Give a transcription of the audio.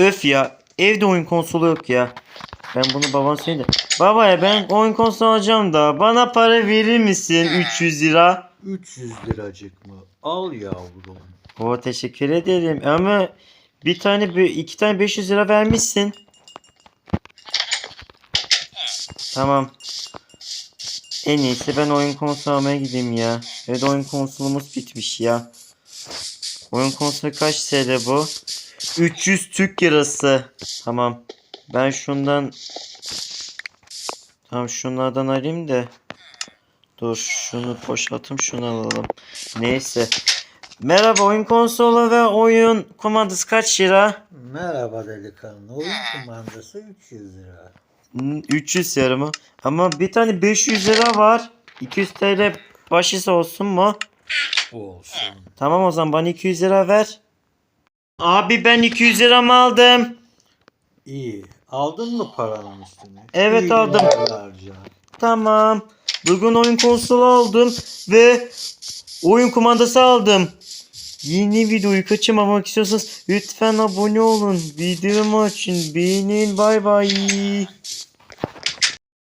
Öf ya. Evde oyun konsolu yok ya. Ben bunu babam söyledi. Baba ya ben oyun konsolu alacağım da bana para verir misin 300 lira? 300 liracık mı? Al yavrum. O teşekkür ederim ama bir tane bir iki tane 500 lira vermişsin. Tamam. En iyisi ben oyun konsolu almaya gideyim ya. Evet oyun konsolumuz bitmiş ya. Oyun konsolu kaç TL bu? 300 Türk lirası. Tamam. Ben şundan Tamam şunlardan alayım da. Dur şunu boşaltım şunu alalım. Neyse. Merhaba oyun konsolu ve oyun kumandası kaç lira? Merhaba delikanlı. Oyun kumandası 300 lira. Hmm, 300 lira mı? Ama bir tane 500 lira var. 200 TL başısı olsun mu? Olsun. Tamam o zaman bana 200 lira ver. Abi ben 200 liramı aldım. İyi. Aldın mı paranın üstüne? Evet, İyi aldım. Tamam. Bugün oyun konsolu aldım ve oyun kumandası aldım. Yeni videoyu kaçırmamak istiyorsanız lütfen abone olun. Videomu açın. Beğenin. Bay bay.